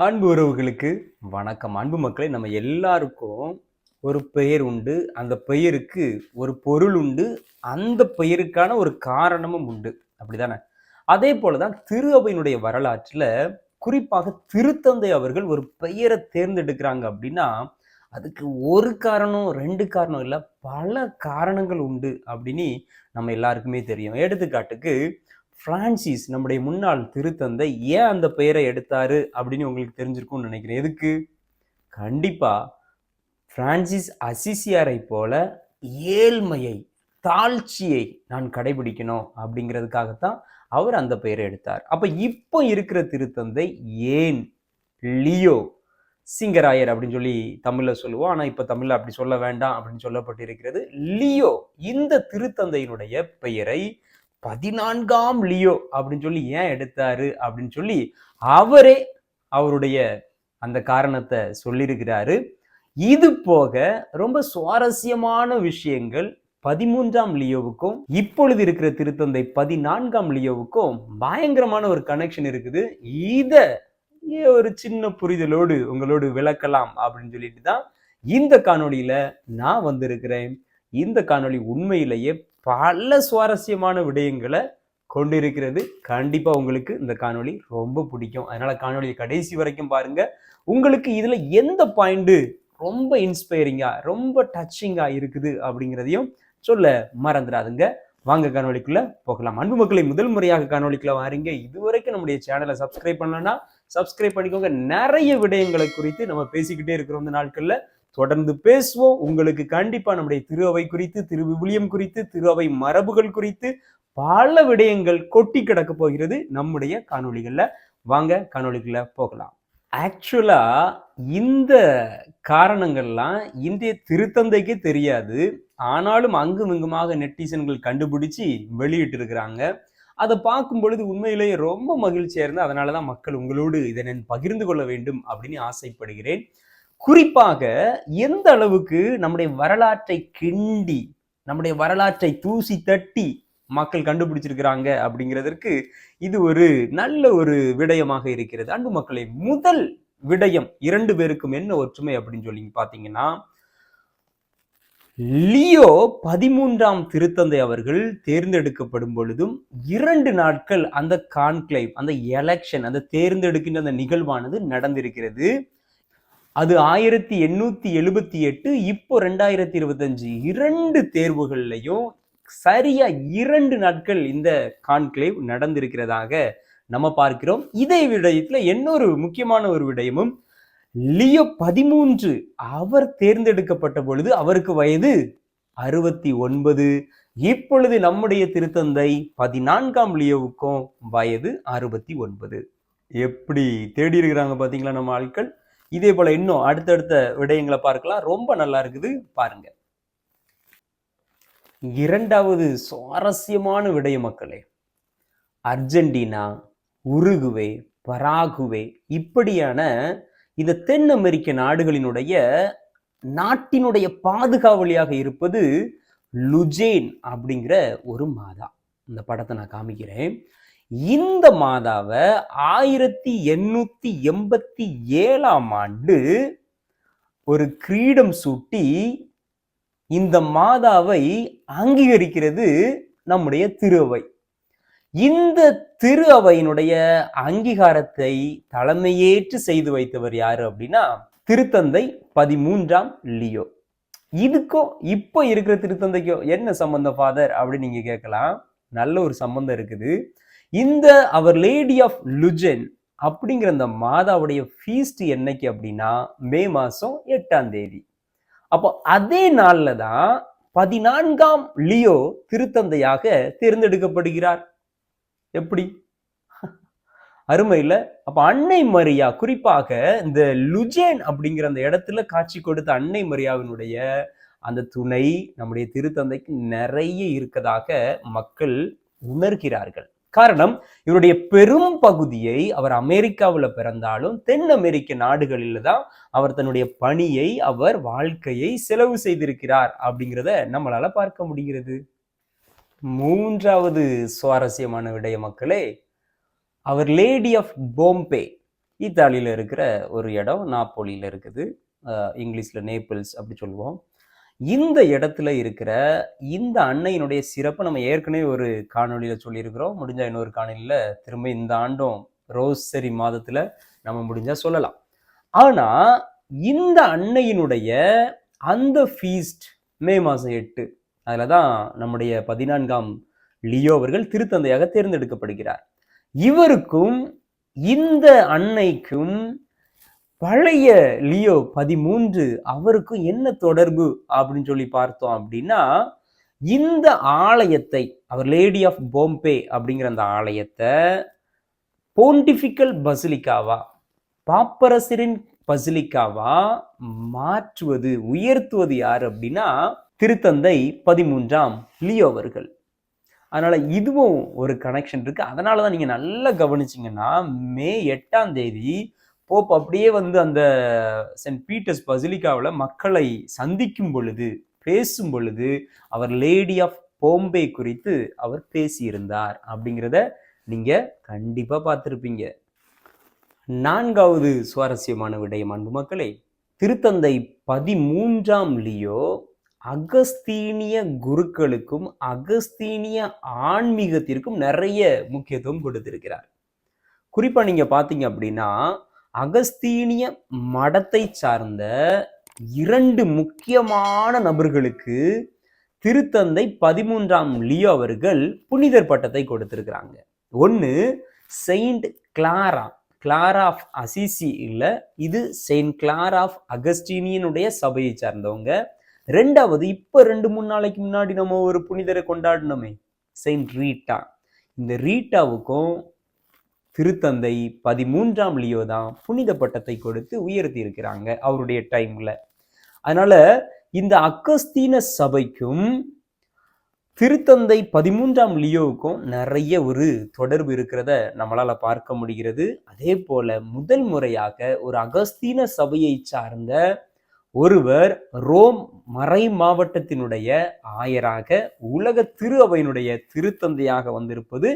அன்பு உறவுகளுக்கு வணக்கம். அன்பு மக்களை நம்ம எல்லாருக்கும் ஒரு பெயர் உண்டு அந்த பெயருக்கு ஒரு பொருள் உண்டு அந்த பெயருக்கான ஒரு காரணமும் உண்டு. அப்படிதானே? அதே போலதான் திரு அவையினுடைய வரலாற்றில் குறிப்பாக திருத்தந்தை அவர்கள் ஒரு பெயரை தேர்ந்தெடுக்கிறாங்க அப்படின்னா அதுக்கு ஒரு காரணம் ரெண்டு காரணம் இல்லை பல காரணங்கள் உண்டு அப்படின்னு நம்ம எல்லாருக்குமே தெரியும். எடுத்துக்காட்டுக்கு பிரான்சிஸ் நம்முடைய முன்னாள் திருத்தந்தை ஏன் அந்த பெயரை எடுத்தாரு அப்படின்னு உங்களுக்கு தெரிஞ்சிருக்கும்னு நினைக்கிறேன். எதுக்கு? கண்டிப்பா பிரான்சிஸ் அசிசியாரை போல ஏழ்மையை தாழ்ச்சியை நான் கடைபிடிக்கணும் அப்படிங்கிறதுக்காகத்தான் அவர் அந்த பெயரை எடுத்தார். அப்ப இப்போ இருக்கிற திருத்தந்தை ஏன் லியோ சிங்கராயர் அப்படின்னு சொல்லி தமிழ்ல சொல்லுவோம். ஆனா இப்ப தமிழ்ல அப்படி சொல்ல வேண்டாம் அப்படின்னு சொல்லப்பட்டிருக்கிறது. லியோ இந்த திருத்தந்தையினுடைய பெயரை பதினான்காம் லியோ அப்படின்னு சொல்லி ஏன் எடுத்தாரு அப்படின்னு சொல்லி அவரே அவருடைய அந்த காரணத்தை சொல்லியிருக்கிறாரு. இது போக ரொம்ப சுவாரஸ்யமான விஷயங்கள் பதிமூன்றாம் லியோவுக்கும் இப்பொழுது இருக்கிற திருத்தந்தை பதினான்காம் லியோவுக்கும் பயங்கரமான ஒரு கனெக்ஷன் இருக்குது. இத ஒரு சின்ன புரிதலோடு உங்களோடு விளக்கலாம் அப்படின்னு சொல்லிட்டு தான் இந்த காணொளியில நான் வந்திருக்கிறேன். இந்த காணொளி உண்மையிலேயே பல சுவாரஸ்யமான விடயங்களை கொண்டிருக்கிறது. கண்டிப்பாக உங்களுக்கு இந்த காணொளி ரொம்ப பிடிக்கும். அதனால் காணொலியை கடைசி வரைக்கும் பாருங்கள் உங்களுக்கு இதில் எந்த பாயிண்ட்டு ரொம்ப இன்ஸ்பைரிங்காக ரொம்ப டச்சிங்காக இருக்குது அப்படிங்கிறதையும் சொல்ல மறந்துடாதுங்க. வாங்க காணொலிக்குள்ள போகலாம். அன்பு மக்களை முதல் முறையாக காணொலிக்குள்ள வாருங்க. இதுவரைக்கும் நம்முடைய சேனலை சப்ஸ்கிரைப் பண்ணலன்னா சப்ஸ்கிரைப் பண்ணிக்கோங்க. நிறைய விடயங்களை குறித்து நம்ம பேசிக்கிட்டே இருக்கிறோம் இந்த நாட்களில். தொடர்ந்து பேசுவோம். உங்களுக்கு கண்டிப்பா நம்முடைய திரு அவை குறித்து திரு விவிலியம் குறித்து திரு அவை மரபுகள் குறித்து பல விடயங்கள் கொட்டி கிடக்க போகிறது நம்முடைய காணொளிகள்ல. வாங்க காணொளிக்குள்ள போகலாம். ஆக்சுவலா இந்த காரணங்கள்லாம் இந்திய திருத்தந்தைக்கே தெரியாது. ஆனாலும் அங்கும் இங்குமாக நெட்டிசன்கள் கண்டுபிடிச்சு வெளியிட்டு இருக்கிறாங்க அதை பார்க்கும் பொழுது உண்மையிலேயே ரொம்ப மகிழ்ச்சியாக இருந்து அதனாலதான் மக்கள் உங்களோடு இதை நான் பகிர்ந்து கொள்ள வேண்டும் அப்படின்னு ஆசைப்படுகிறேன். குறிப்பாக எந்த அளவுக்கு நம்முடைய வரலாற்றை கிண்டி நம்முடைய வரலாற்றை தூசி தட்டி மக்கள் கண்டுபிடிச்சிருக்கிறாங்க அப்படிங்கிறதற்கு இது ஒரு நல்ல ஒரு விடயமாக இருக்கிறது. அன்பு மக்களை முதல் விடயம் இரண்டு பேருக்கும் என்ன ஒற்றுமை அப்படின்னு சொல்லி பாத்தீங்கன்னா லியோ பதிமூன்றாம் திருத்தந்தை அவர்கள் தேர்ந்தெடுக்கப்படும் பொழுதும் இரண்டு நாட்கள் அந்த கான்க்ளைவ் அந்த எலெக்ஷன் அந்த தேர்ந்தெடுக்கின்ற அந்த நிகழ்வானது நடந்திருக்கிறது. அது ஆயிரத்தி எண்ணூத்தி எழுபத்தி எட்டு இப்போ ரெண்டாயிரத்தி இருபத்தஞ்சு. இரண்டு தேர்வுகள்லையும் சரியா இரண்டு நாட்கள் இந்த கான்க்ளேவ் நடந்திருக்கிறதாக நம்ம பார்க்கிறோம். இதே விடயத்துல இன்னொரு முக்கியமான ஒரு விடயமும் லியோ பதிமூன்று அவர் தேர்ந்தெடுக்கப்பட்ட பொழுது அவருக்கு வயது அறுபத்தி ஒன்பது. இப்பொழுது நம்முடைய திருத்தந்தை பதினான்காம் லியோவுக்கும் வயது அறுபத்தி ஒன்பது. எப்படி தேடி இருக்கிறாங்க பாத்தீங்களா நம்ம ஆட்கள்? இதே போல இன்னும் அடுத்தடுத்த விடயங்களை பார்க்கலாம். ரொம்ப நல்லா இருக்குது. பாருங்க. இரண்டாவது சுவாரஸ்யமான விடய மக்களே. அர்ஜென்டினா உருகுவே பராகுவே இப்படியான இந்த தென் அமெரிக்க நாடுகளினுடைய நாட்டினுடைய பாதுகாவலியாக இருப்பது லுஜேன் அப்படிங்கிற ஒரு மாதா. இந்த படத்தை நான் காமிக்கிறேன். இந்த மாதாவை ஆயிரத்தி எண்ணூத்தி எண்பத்தி ஏழாம் ஆண்டு ஒரு கிரீடம் சூட்டி இந்த மாதாவை அங்கீகரிக்கிறது நம்முடைய திருவை இந்த திரு அவையினுடைய அங்கீகாரத்தை தலைமையேற்று செய்து வைத்தவர் யாரு அப்படின்னா திருத்தந்தை பதிமூன்றாம் லியோ. இதுக்கும் இப்போ இருக்கிற திருத்தந்தைக்கும் என்ன சம்பந்தம் ஃபாதர் அப்படின்னு நீங்க கேட்கலாம். நல்ல ஒரு சம்பந்தம் இருக்குது. இந்த அவர் லேடி ஆஃப் லுஜென் அப்படிங்கிற அந்த மாதாவுடைய ஃபீஸ்ட் என்னைக்கு அப்படின்னா மே மாதம் எட்டாம் தேதி. அப்போ அதே நாளில் தான் பதினான்காம் லியோ திருத்தந்தையாக தேர்ந்தெடுக்கப்படுகிறார். எப்படி? அருமையில் அப்போ அன்னை மரியா குறிப்பாக இந்த லுஜேன் அப்படிங்கிற அந்த இடத்துல காட்சி கொடுத்த அன்னை மரியாவினுடைய அந்த துணை நம்முடைய திருத்தந்தைக்கு நிறைய இருக்கதாக மக்கள் உணர்கிறார்கள். காரணம் இவருடைய பெரும் பகுதியை அவர் அமெரிக்காவில் பிறந்தாலும் தென் அமெரிக்க நாடுகளில் தான் அவர் தன்னுடைய பணியை அவர் வாழ்க்கையை செலவு செய்திருக்கிறார் அப்படிங்கிறத நம்மளால பார்க்க முடிகிறது. மூன்றாவது சுவாரஸ்யமான விடய மக்களே அவர் லேடி ஆஃப் போம்பே இத்தாலியில் இருக்கிற ஒரு இடம் நாப்போலியில் இருக்குது. இங்கிலீஷில் நேப்பிள்ஸ் அப்படி சொல்லுவோம். இந்த இடத்துல இருக்கிற இந்த அன்னையினுடைய சிறப்பை நம்ம ஏற்கனவே ஒரு காணொளியில் சொல்லியிருக்கிறோம். முடிஞ்சால் இன்னொரு காணொலியில் திரும்ப இந்த ஆண்டும் ரோசரி மாதத்தில் நம்ம முடிஞ்சால் சொல்லலாம். ஆனால் இந்த அன்னையினுடைய அந்த ஃபீஸ்ட் மே மாதம் எட்டு அதில் தான் நம்முடைய பதினான்காம் லியோ அவர்கள் திருத்தந்தையாக தேர்ந்தெடுக்கப்படுகிறார். இவருக்கும் இந்த அன்னைக்கும் பழைய லியோ பதிமூன்று அவருக்கும் என்ன தொடர்பு அப்படின்னு சொல்லி பார்த்தோம் அப்படின்னா இந்த ஆலயத்தை அவர் லேடி ஆஃப் போம்பே அப்படிங்கிற அந்த ஆலயத்தை போன்டிஃபிக்கல் பசிலிக்காவா பாப்பரசரின் பசிலிக்காவா மாற்றுவது உயர்த்துவது யார் அப்படின்னா திருத்தந்தை பதிமூன்றாம் லியோ அவர்கள். அதனால் இதுவும் ஒரு கனெக்ஷன் இருக்குது அதனால தான் நீங்கள் நல்லா கவனிச்சிங்கன்னா மே எட்டாம் தேதி போப் அப்படியே வந்து அந்த சென்ட் பீட்டர்ஸ் பசிலிக்காவில் மக்களை சந்திக்கும் பொழுது பேசும் பொழுது அவர் லேடி ஆஃப் போம்பே குறித்து அவர் பேசியிருந்தார். அப்படிங்கிறத நீங்கள் கண்டிப்பாக பார்த்துருப்பீங்க. நான்காவது சுவாரஸ்யமான விடயம் அன்பு மக்களே. திருத்தந்தை பதிமூன்றாம் லியோ அகஸ்தீனிய குருக்களுக்கும் அகஸ்தீனிய ஆன்மீகத்திற்கும் நிறைய முக்கியத்துவம் கொடுத்திருக்கிறார். குறிப்பாக நீங்கள் பார்த்தீங்க அப்படின்னா அகஸ்தீனிய மடத்தை சார்ந்த இரண்டு முக்கியமான நபர்களுக்கு திருத்தந்தை பதிமூன்றாம் லியோ அவர்கள் புனிதர் பட்டத்தை கொடுத்திருக்கிறாங்க. ஒன்று saint Clara Clara of Assisi இல்லை இது செயின்ட் கிளாரா ஆஃப் அகஸ்டீனியனுடைய சபையை சார்ந்தவங்க. ரெண்டாவது இப்போ ரெண்டு மூணு நாளைக்கு முன்னாடி நம்ம ஒரு புனிதரை கொண்டாடினோமே செயின்ட் ரீட்டா. இந்த ரீட்டாவுக்கும் திருத்தந்தை பதிமூன்றாம் லியோ தான் புனித பட்டத்தை கொடுத்து உயர்த்தி இருக்கிறாங்க அவருடைய டைம்ல அதனால இந்த அக்கஸ்தீன சபைக்கும் திருத்தந்தை பதிமூன்றாம் லியோவுக்கும் நிறைய ஒரு தொடர்பு இருக்கிறத நம்மளால பார்க்க முடிகிறது. அதே போல முதல் முறையாக ஒரு அகஸ்தீன சபையை சார்ந்த ஒருவர் ரோம் மறை மாவட்டத்தினுடைய ஆயராக உலக திரு அவையினுடைய திருத்தந்தையாக வந்திருப்பது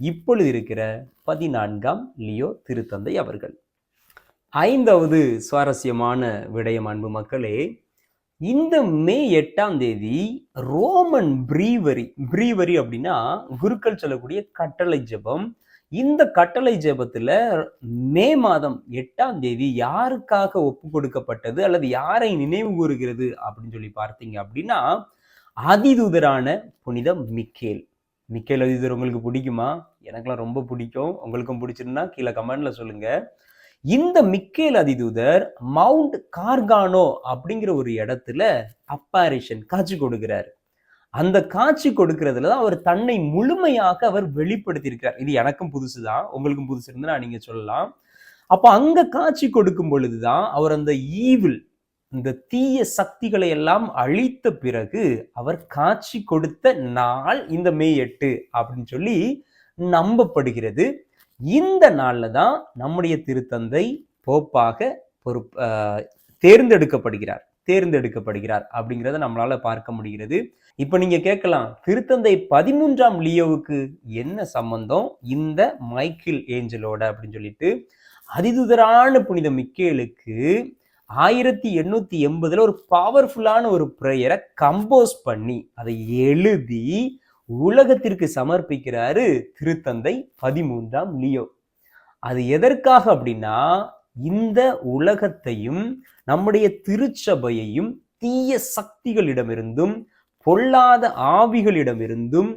இப்பொழுது இருக்கிற பதினான்காம் லியோ திருத்தந்தை அவர்கள். ஐந்தாவது சுவாரஸ்யமான விடயம் அன்பு மக்களே இந்த மே எட்டாம் தேதி ரோமன் பிரீவரி பிரீவரி அப்படின்னா குருக்கள் சொல்லக்கூடிய கட்டளை ஜெபம். இந்த கட்டளை ஜெபத்தில் மே மாதம் எட்டாம் தேதி யாருக்காக ஒப்பு கொடுக்கப்பட்டது அல்லது யாரை நினைவு கூறுகிறது அப்படின்னு சொல்லி பார்த்தீங்க அப்படின்னா அதிதூதரான புனித மிக்கேல். மிக்கேல் அதிதர் உங்களுக்கு பிடிக்குமா? எனக்கெல்லாம் ரொம்ப பிடிக்கும். உங்களுக்கும் பிடிச்சிருந்தா கீழே கமெண்ட்ல சொல்லுங்க. இந்த மிக்கேல் அதிதூதர் மவுண்ட் கார்கானோ அப்படிங்கிற ஒரு இடத்துல அப்பாரிஷன் காட்சி கொடுக்கிறார். அந்த காட்சி கொடுக்கறதுல தான் அவர் தன்னை முழுமையாக அவர் வெளிப்படுத்தியிருக்கிறார் இது எனக்கும் புதுசு தான் உங்களுக்கும் புதுசு இருந்தா நீங்க சொல்லலாம். அப்போ அங்க காட்சி கொடுக்கும் பொழுதுதான் அவர் அந்த ஈவில் இந்த தீய சக்திகளை எல்லாம் அழித்த பிறகு அவர் காட்சி கொடுத்த நாள் இந்த மே எட்டு அப்படின்னு சொல்லி நம்பப்படுகிறது. இந்த நாளில் தான் நம்முடைய திருத்தந்தை போப்பாக பொறுப்பு தேர்ந்தெடுக்கப்படுகிறார். தேர்ந்தெடுக்கப்படுகிறார் அப்படிங்கிறத நம்மளால பார்க்க முடிகிறது. இப்ப நீங்க கேட்கலாம் திருத்தந்தை பதிமூன்றாம் லியோவுக்கு என்ன சம்பந்தம்? இந்த மைக்கேல் ஏஞ்சலோட அப்படின்னு சொல்லிட்டு அதிதுதரான புனித மிக்கேலுக்கு ஆயிரத்தி எண்ணூத்தி எண்பதுல ஒரு பவர்ஃபுல்லான ஒரு ப்ரேயரை கம்போஸ் பண்ணி அதை எழுதி உலகத்திற்கு சமர்ப்பிக்கிறாரு திருத்தந்தை பதிமூன்றாம் லியோ. அது எதற்காக அப்படின்னா இந்த உலகத்தையும் நம்முடைய திருச்சபையையும் தீய சக்திகளிடமிருந்தும் பொல்லாத ஆவிகளிடமிருந்தும்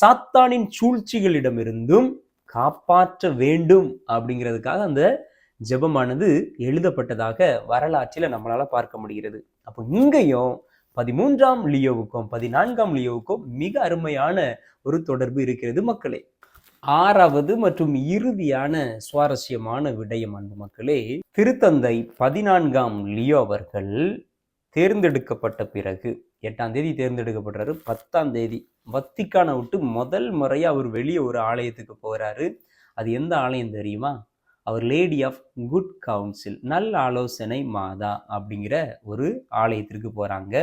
சாத்தானின் சூழ்ச்சிகளிடமிருந்தும் காப்பாற்ற வேண்டும் அப்படிங்கிறதுக்காக அந்த ஜெபமானது எழுதப்பட்டதாக வரலாற்றில் நம்மளால பார்க்க முடிகிறது. அப்போ இங்கேயும் பதிமூன்றாம் லியோவுக்கும் பதினான்காம் லியோவுக்கும் மிக அருமையான ஒரு தொடர்பு இருக்கிறது மக்களே. ஆறாவது மற்றும் இறுதியான சுவாரஸ்யமான விடயம் அன்பு மக்களே திருத்தந்தை பதினான்காம் லியோ அவர்கள் தேர்ந்தெடுக்கப்பட்ட பிறகு எட்டாம் தேதி தேர்ந்தெடுக்கப்படுறாரு பத்தாம் தேதி வத்திக்கான விட்டு முதல் முறையா அவர் வெளியே ஒரு ஆலயத்துக்கு போறாரு. அது எந்த ஆலயம் தெரியுமா? அவர் லேடி ஆஃப் குட் கவுன்சில் நல்ல ஆலோசனை மாதா அப்படிங்கிற ஒரு ஆலயத்திற்கு போகிறாங்க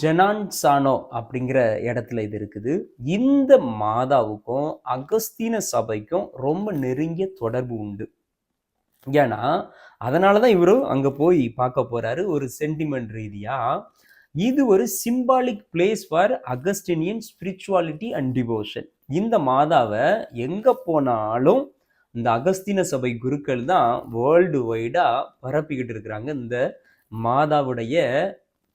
ஜனான்சானோ அப்படிங்கிற இடத்துல இது இருக்குது. இந்த மாதாவுக்கும் அகஸ்தீன சபைக்கும் ரொம்ப நெருங்கிய தொடர்பு உண்டு. ஏன்னா அதனால தான் இவரும் அங்கே போய் பார்க்க போகிறாரு ஒரு சென்டிமெண்ட் ரீதியாக இது ஒரு symbolic place for Augustinian spirituality and devotion இந்த மாதாவை எங்கே போனாலும் இந்த அகஸ்தின சபை குருக்கள் தான் வேர்ல்டு வைடாக பரப்பிக்கிட்டு இருக்கிறாங்க. இந்த மாதாவுடைய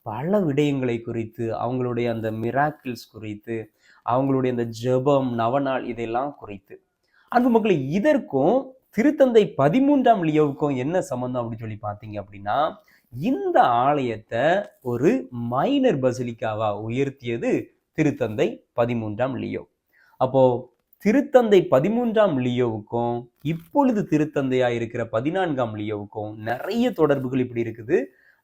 பல விடயங்களை குறித்து அவங்களுடைய அந்த மிராக்கிள்ஸ் குறித்து அவங்களுடைய அந்த ஜெபம் நவநாள் இதெல்லாம் குறித்து. அன்பு மக்களை இதற்கும் திருத்தந்தை பதிமூன்றாம் லியோவுக்கும் என்ன சம்மந்தம் அப்படின்னு சொல்லி பார்த்தீங்க அப்படின்னா இந்த ஆலயத்தை ஒரு மைனர் பசிலிக்காவா உயர்த்தியது திருத்தந்தை பதிமூன்றாம் லியோ. அப்போ திருத்தந்தை பதிமூன்றாம் லியோவுக்கும் இப்பொழுது திருத்தந்தையா இருக்கிற பதினான்காம் லியோவுக்கும் நிறைய தொடர்புகள் இப்படி இருக்குது.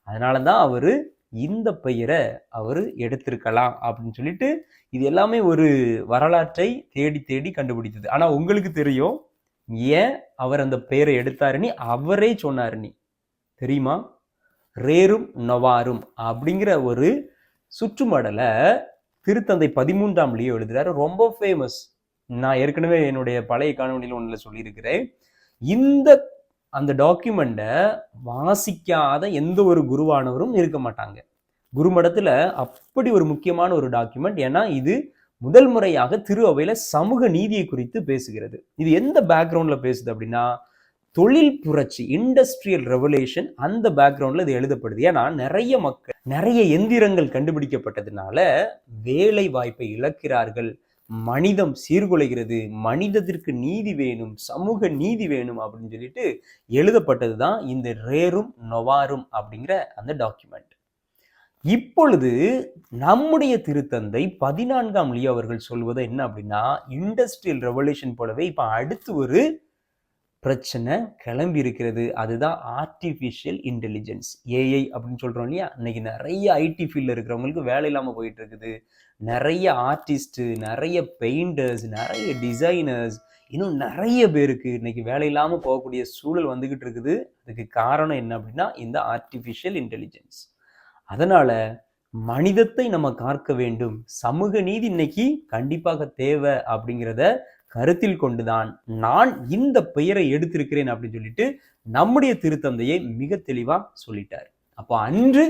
அதனால தான் அவரு இந்த பெயரை அவர் எடுத்திருக்கலாம் அப்படின்னு சொல்லிட்டு இது எல்லாமே ஒரு வரலாற்றை தேடி தேடி கண்டுபிடித்தது. ஆனா உங்களுக்கு தெரியும் ஏன் அவர் அந்த பெயரை எடுத்தாருன்னு அவரே சொன்னாரு நீ. தெரியுமா? ரேரும் நொவாரும் அப்படிங்கிற ஒரு சுற்றுமடலை திருத்தந்தை பதிமூன்றாம் லியோ எழுதுறாரு. ரொம்ப ஃபேமஸ் நான் ஏற்கனவே என்னுடைய பழைய காணொலியில் ஒன்றில் சொல்லியிருக்கிறேன். இந்த அந்த டாக்குமெண்ட்டை வாசிக்காத எந்த ஒரு குருவானவரும் இருக்க மாட்டாங்க. குருமடத்தில் அப்படி ஒரு முக்கியமான ஒரு டாக்குமெண்ட் ஏன்னா இது முதல் முறையாக திருவையில் சமூக நீதியை குறித்து பேசுகிறது. இது எந்த பேக்ரவுண்டில் பேசுது அப்படின்னா தொழில் புரட்சி இண்டஸ்ட்ரியல் ரெவல்யூஷன் அந்த பேக்ரவுண்டில் இது எழுதப்படுது. ஏன்னா நிறைய மக்கள் நிறைய எந்திரங்கள் கண்டுபிடிக்கப்பட்டதுனால வேலை வாய்ப்பை இழக்கிறார்கள். மனிதம் சீர்குலைகிறது மனிதத்திற்கு நீதி வேணும் சமூக நீதி வேணும் அப்படின்னு சொல்லிட்டு எழுதப்பட்டது தான் இந்த ரேரும் நொவாரும் அப்படிங்கிற அந்த டாக்குமெண்ட் இப்பொழுது நம்முடைய திருத்தந்தை பதினான்காம் லியோ அவர்கள் சொல்வது என்ன அப்படின்னா இண்டஸ்ட்ரியல் ரெவல்யூஷன் போலவே இப்போ அடுத்து ஒரு பிரச்சனை கிளம்பி இருக்கிறது அதுதான் ஆர்டிஃபிஷியல் இன்டெலிஜென்ஸ் ஏஐ அப்படின்னு சொல்கிறோம் இல்லையா? இன்னைக்கு நிறைய ஐடி ஃபீல்டில் இருக்கிறவங்களுக்கு வேலை இல்லாமல் போயிட்டு இருக்குது நிறைய ஆர்டிஸ்ட்டு நிறைய பெயிண்டர்ஸ் நிறைய டிசைனர்ஸ் இன்னும் நிறைய பேருக்கு இன்னைக்கு வேலை இல்லாமல் போகக்கூடிய சூழல் வந்துக்கிட்டு இருக்குது. அதுக்கு காரணம் என்ன அப்படின்னா இந்த ஆர்டிஃபிஷியல் இன்டெலிஜென்ஸ் அதனால் மனிதத்தை நம்ம காக்க வேண்டும். சமூக நீதி இன்னைக்கு கண்டிப்பாக தேவை அப்படிங்கிறத கருத்தில் கொண்டுதான் நான் இந்த பெயரை எடுத்திருக்கிறேன் அப்படின்னு சொல்லிட்டு நம்முடைய திருத்தந்தையை மிக தெளிவா சொல்லிட்டார். அப்போ அன்று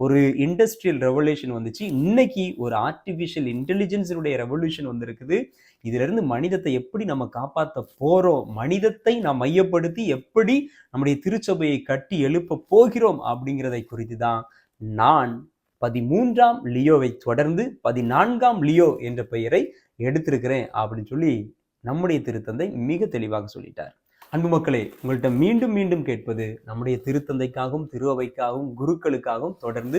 ஒரு இண்டஸ்ட்ரியல் ரெவல்யூஷன் வந்துச்சு. இன்னைக்கு ஒரு ஆர்டிஃபிஷியல் இன்டெலிஜென்ஸினுடைய ரெவல்யூஷன் வந்திருக்குது. இதுல இருந்து மனிதத்தை எப்படி நம்ம காப்பாற்ற போறோம்? மனிதத்தை நாம் மையப்படுத்தி எப்படி நம்முடைய திருச்சபையை கட்டி எழுப்ப போகிறோம் அப்படிங்கிறதை குறித்து தான் நான் பதிமூன்றாம் லியோவை தொடர்ந்து பதினான்காம் லியோ என்ற பெயரை எடுத்திருக்கிறேன் அப்படின்னு சொல்லி நம்முடைய திருத்தந்தை மிக தெளிவாக சொல்லிட்டார். அன்பு மக்களே உங்கள்கிட்ட மீண்டும் மீண்டும் கேட்பது நம்முடைய திருத்தந்தைக்காகவும் திருவைக்காகவும் குருக்களுக்காகவும் தொடர்ந்து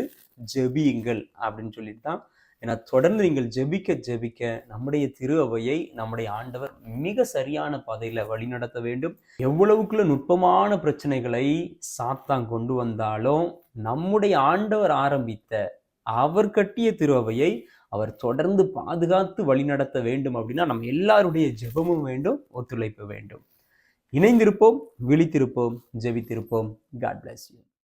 ஜெபியுங்கள் அப்படின்னு சொல்லிட்டு தான். ஏன்னா தொடர்ந்து நீங்கள் ஜெபிக்க ஜெபிக்க நம்முடைய திரு அவையை நம்முடைய ஆண்டவர் மிக சரியான பாதையில வழிநடத்த வேண்டும். எவ்வளவுக்குள்ள நுட்பமான பிரச்சனைகளை சாத்தான் கொண்டு வந்தாலும் நம்முடைய ஆண்டவர் ஆரம்பித்த அவர் கட்டிய திரு அவையை அவர் தொடர்ந்து பாதுகாத்து வழிநடத்த வேண்டும் அப்படின்னா நம்ம எல்லாருடைய ஜெபமும் வேண்டும் ஒத்துழைப்பு வேண்டும். இணைந்திருப்போம் விழித்திருப்போம் ஜெபித்திருப்போம். God bless you